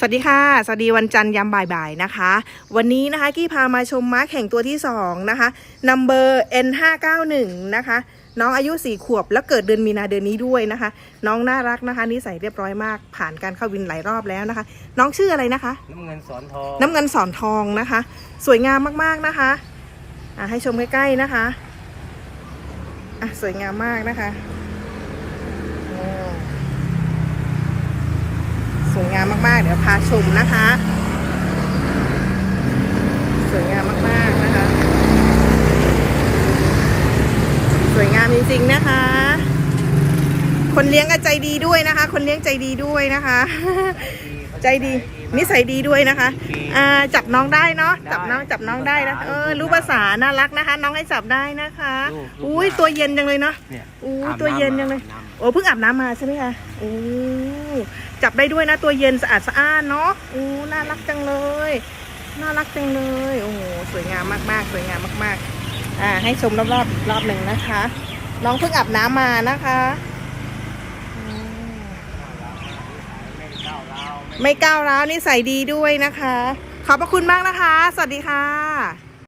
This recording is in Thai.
สวัสดีค่ะ สวัสดีวันจันทร์ยามบ่ายๆนะคะ วันนี้นะคะกี้พามาชมม้าแข่งตัวที่ 2 นะคะ number N591 นะคะ น้องอายุ 4 ขวบแล้วเกิดเดือนมีนาเดือนนี้ด้วยนะคะ น้องน่ารักนะคะนิสัยเรียบร้อยมากผ่านการเข้าวินหลายรอบแล้วนะคะ น้องชื่ออะไรนะคะ น้ำเงินสอนทองน้ำเงินสอนทองนะคะ สวยงามมากๆนะคะอะให้ชมใกล้ๆนะคะอะสวยงามมากนะคะอืมสวยงา มมากๆ เดี๋ยวพาชมนะคะ สวยงามมากๆนะคะ สวยงามจริงๆนะคะ คนเลี้ยงก็ใจดีด้วยนะคะ คนเลี้ยงใจดีด้วยนะคะ ใจดี นิสัยดีด้วยนะคะอ่าจับน้องได้เนาะจับน้องจับน้องได้นะเออรู้ภาษาน่ารักนะคะ น้องให้จับได้นะคะอุ้ยตัวเย็นจังเลยเนาะเนี่ยอู้อาบตัวเย็นำจังเลยอาบน้โอ้เพิ่งอาบน้ำมาใช่ไหมคะโอ้จับได้ด้วยนะ ตัวเย็นสะอาดสะอ้านเนาะโอ้น่ารักจังเลย น่ารักจังเลยโอ้โหสวยงามมากๆ สวยงามมาก ๆ อ่าให้ชมรอบๆอีกรอบหนึ่งนะคะ น้องเพิ่งอาบน้ำมานะคะอืมำไม่ก้าวร้าวไม่ ไม่ก้าวร้าวนิสัยดีด้วยนะคะ ขอบพระคุณมากนะคะ สวัสดีค่ะ